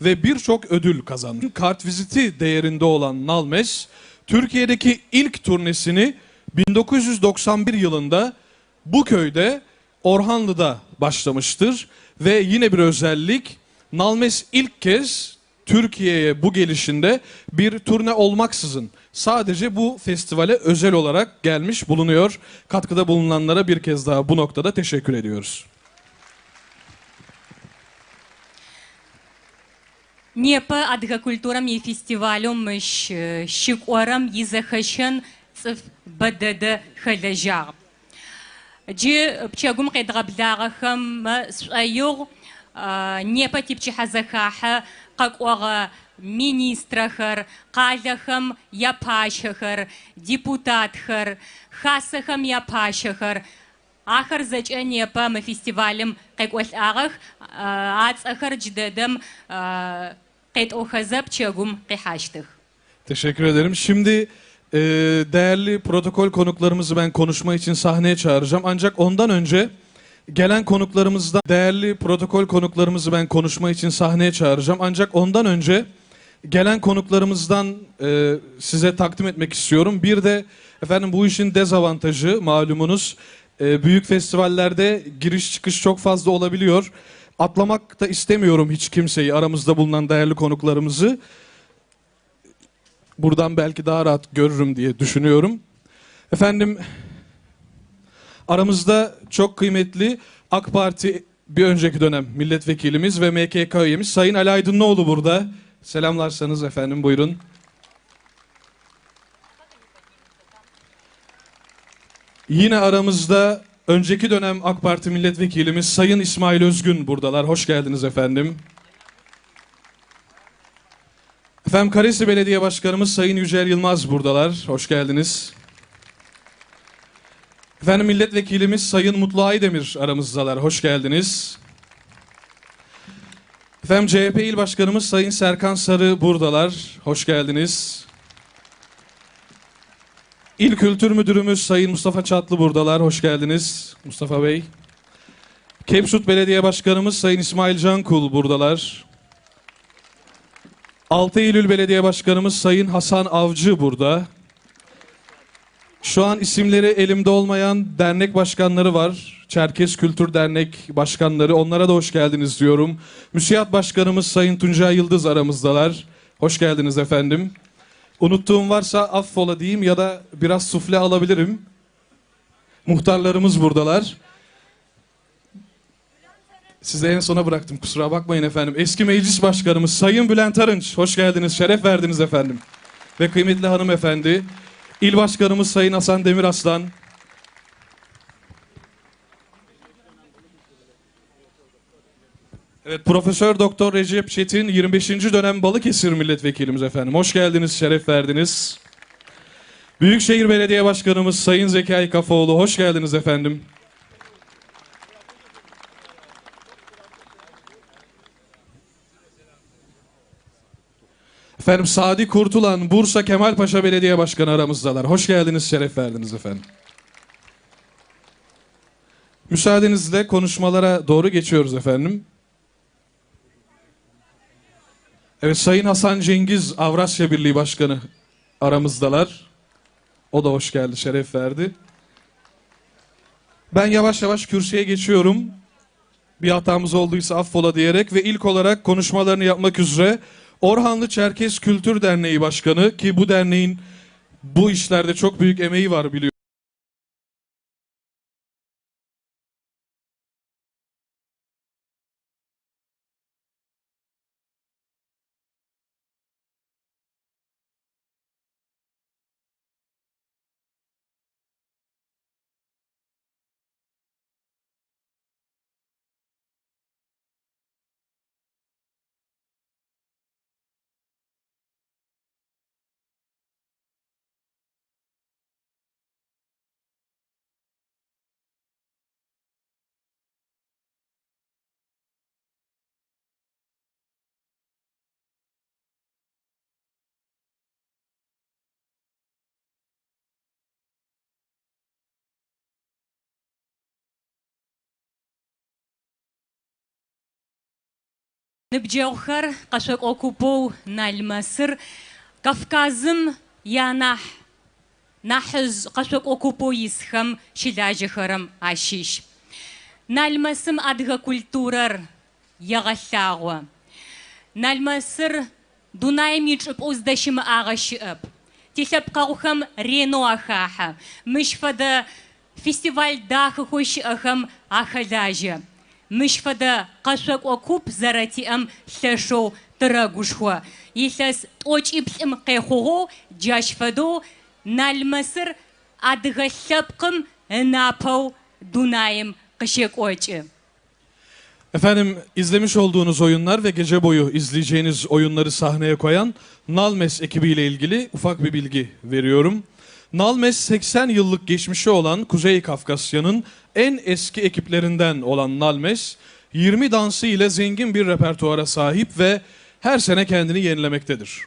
ve birçok ödül kazandı. Kart viziti değerinde olan Nalmes, Türkiye'deki ilk turnesini 1991 yılında bu köyde Orhanlı'da başlamıştır ve yine bir özellik Nalmes ilk kez Türkiye'ye bu gelişinde bir turne olmaksızın sadece bu festivale özel olarak gelmiş bulunuyor. Katkıda bulunanlara bir kez daha bu noktada teşekkür ediyoruz. Непы адыга культурам и фестивалем и изахашен цыф бдд хэлэжагъ. Джи пчагум къедгъэблагъэхэм шӏоигъу непэ типчыхьазэхахьэ къэкӏуагъэ министрэхэр, къалэхэм япащэхэр, депутатхэр, хасэхэм япащэхэр, Ахэр зэкӏэ непэ мы фестивалым къекӏолӏагъэх, ацӏэхэр джыдэдэм къетӏохэзэ пчэгум къихьащтых. Teşekkür ederim. Şimdi e, değerli protokol konuklarımızı ben konuşma için sahneye çağıracağım. Ancak ondan önce gelen konuklarımızdan değerli protokol konuklarımızı ben konuşma için sahneye çağıracağım. Ancak ondan önce gelen konuklarımızdan e, size takdim etmek istiyorum. Bir de efendim bu işin dezavantajı malumunuz e, büyük festivallerde giriş çıkış çok fazla olabiliyor. Atlamak da istemiyorum hiç kimseyi aramızda bulunan değerli konuklarımızı buradan belki daha rahat görürüm diye düşünüyorum. Efendim aramızda çok kıymetli AK Parti bir önceki dönem milletvekilimiz ve MKK üyemiz Sayın Ali Aydınlıoğlu burada. Selamlarsanız efendim buyurun. Yine aramızda önceki dönem AK Parti milletvekilimiz Sayın İsmail Özgün buradalar. Hoş geldiniz efendim. Efendim Karesi Belediye Başkanımız Sayın Yücel Yılmaz buradalar. Hoş geldiniz. Efendim milletvekilimiz Sayın Mutlu Aydemir aramızdalar. Hoş geldiniz. Efendim CHP İl Başkanımız Sayın Serkan Sarı buradalar. Hoş geldiniz. İl Kültür Müdürümüz Sayın Mustafa Çatlı buradalar. Hoş geldiniz Mustafa Bey. Kepsut Belediye Başkanımız Sayın İsmail Cankul buradalar. 6 Eylül Belediye Başkanımız Sayın Hasan Avcı burada. Şu an isimleri elimde olmayan dernek başkanları var. Çerkes Kültür Dernek başkanları. Onlara da hoş geldiniz diyorum. Müsiyat Başkanımız Sayın Tuncay Yıldız aramızdalar. Hoş geldiniz efendim. Unuttuğum varsa affola diyeyim ya da biraz sufle alabilirim. Muhtarlarımız buradalar. Size en sona bıraktım kusura bakmayın efendim. Eski meclis başkanımız Sayın Bülent Arınç. Hoş geldiniz, şeref verdiniz efendim. Ve kıymetli hanımefendi. İl başkanımız Sayın Hasan Demiraslan. Evet, Profesör Doktor Recep Çetin 25. dönem Balıkesir milletvekilimiz efendim. Hoş geldiniz, şeref verdiniz. Büyükşehir Belediye Başkanımız Sayın Zekai Kafaoğlu hoş geldiniz efendim. Efendim Sadi Kurtulan Bursa Kemalpaşa Belediye Başkanı aramızdalar. Hoş geldiniz, şeref verdiniz efendim. Müsaadenizle konuşmalara doğru geçiyoruz efendim. Evet Sayın Hasan Cengiz Avrasya Birliği Başkanı aramızdalar. O da hoş geldi, şeref verdi. Ben yavaş yavaş kürsüye geçiyorum. Bir hatamız olduysa affola diyerek ve ilk olarak konuşmalarını yapmak üzere Orhanlı Çerkes Kültür Derneği Başkanı ki bu derneğin bu işlerde çok büyük emeği var biliyorum. Ныбджэгъухэр къэшъокӏокупэу Налмасыр Кавказым янахь нахьыжь къэшъокӏокупэу исхэм щылажьэхэрэм ащыщ. Налмасым адыгэ культурэр егъэлъагъо. Налмасыр Дунаем ичӏыпӏэу здэщымыӏагъэ щыӏэп. Тилъэпкъэгъухэм ренэу ахахьэ. Мыщ фэдэ фестиваль дахэхэу щыӏэхэм ахэлажьэ. Мыщ фэдэ къэшъокӏо куп зэрэтиӏэм лъэшэу тырэгушхо. Илъэс тӏокӏиплӏым къехъугъэу джащ фэдэу Налмасыр адыгэ лъэпкъым ынапэу Дунаем къыщекӏокӏы. Efendim izlemiş olduğunuz oyunlar ve gece boyu izleyeceğiniz oyunları sahneye koyan Nalmes ekibiyle ilgili ufak bir bilgi veriyorum. Nalmes 80 yıllık geçmişi olan Kuzey Kafkasya'nın en eski ekiplerinden olan Nalmes 20 dansı ile zengin bir repertuara sahip ve her sene kendini yenilemektedir.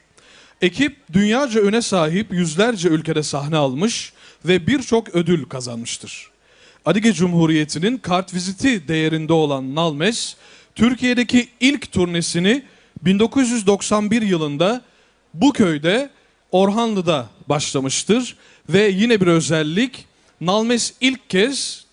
Ekip dünyaca öne sahip yüzlerce ülkede sahne almış ve birçok ödül kazanmıştır. Adige Cumhuriyeti'nin kartviziti değerinde olan Nalmes, Türkiye'deki ilk turnesini 1991 yılında bu köyde Orhanlı'da başlamıştır ve yine bir özellik Nalmes ilk kez